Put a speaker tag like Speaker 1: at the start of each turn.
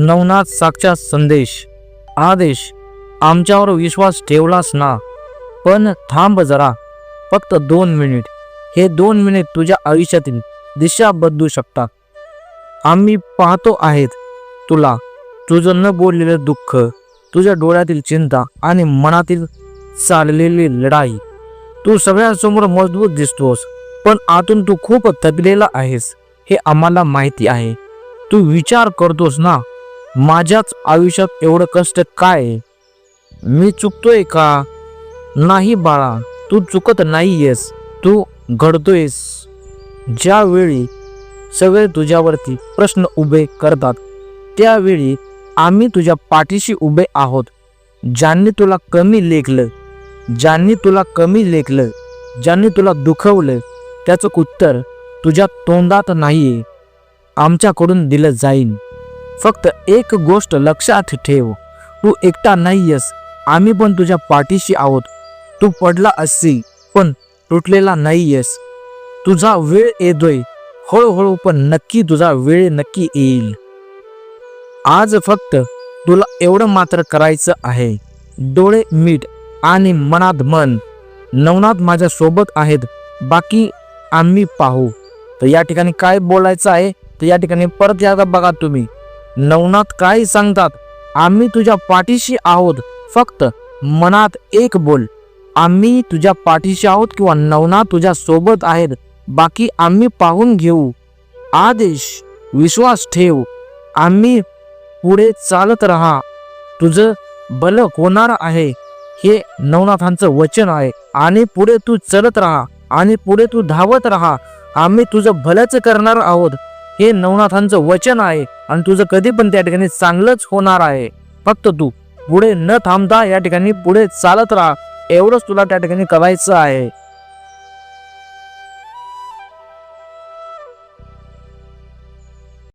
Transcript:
Speaker 1: नवनाथ साक्षात संदेश. आदेश आमच्यावर विश्वास ठेवलास ना? पण थांब जरा फक्त दोन मिनिट. हे दोन मिनिट तुझ्या आयुष्यातील दिशा बदलू शकतात आम्ही पाहतो आहेत तुला तुझं न बोललेलं दुःख तुझ्या डोळ्यातील चिंता आणि मनातील चाललेली लढाई. तू सगळ्यांसमोर मजबूत दिसतोस पण आतून तू खूप थकलेला आहेस हे आम्हाला माहिती आहे. तू विचार करतोस ना? माझ्याच आयुष्यात एवढं कष्ट काय? मी चुकतोय का? नाही बाळा तू चुकत नाहीयेस तू घडतोयस. ज्यावेळी सगळे तुझ्यावरती प्रश्न उभे करतात त्यावेळी आम्ही तुझ्या पाठीशी उभे आहोत ज्यांनी तुला कमी लेखलं ज्यांनी तुला कमी लेखलं ज्यांनी तुला दुखवलं त्याचं उत्तर तुझ्या तोंडात नाहीये आमच्याकडून दिलं जाईन. फक्त एक गोष्ट लक्षात ठेव. तू एकटा नाहीयेस. आम्ही पण तुझ्या पाठीशी आहोत. तू पडला असशी पण तुटलेला नाहीयेस. तुझा वेळ येतोय. हळूहळू पण नक्की तुझा वेळ नक्की येईल. आज फक्त तुला एवढं मात्र करायचं आहे. डोळे मीठ आणि मनात मन. नवनाथ माझ्या सोबत आहेत. बाकी आम्ही पाहू. तर या ठिकाणी काय बोलायचं आहे? तर या ठिकाणी परत यायला बघा तुम्ही. नवनाथ काय सांगतात आम्ही तुझ्या पाठीशी आहोत फक्त मनात एक बोल. आम्ही तुझ्या पाठीशी आहोत किंवा नवनाथ तुझ्या सोबत आहेत बाकी आम्ही पाहून घेऊ. आदेश विश्वास ठेव. आम्ही पुढे चालत राहा. तुझं बल होणार आहे. हे नवनाथांचं वचन आहे. आणि पुढे तू चलत राहा. आणि पुढे तू धावत राहा. आम्ही तुझं भलंच करणार आहोत. हे नवनाथांचं वचन आहे आणि तुझं कधी पण त्या ठिकाणी चांगलंच होणार आहे. फक्त तू पुढे न थांबता या ठिकाणी पुढे चालत राहा. एवढंच तुला त्या ठिकाणी करायचं आहे.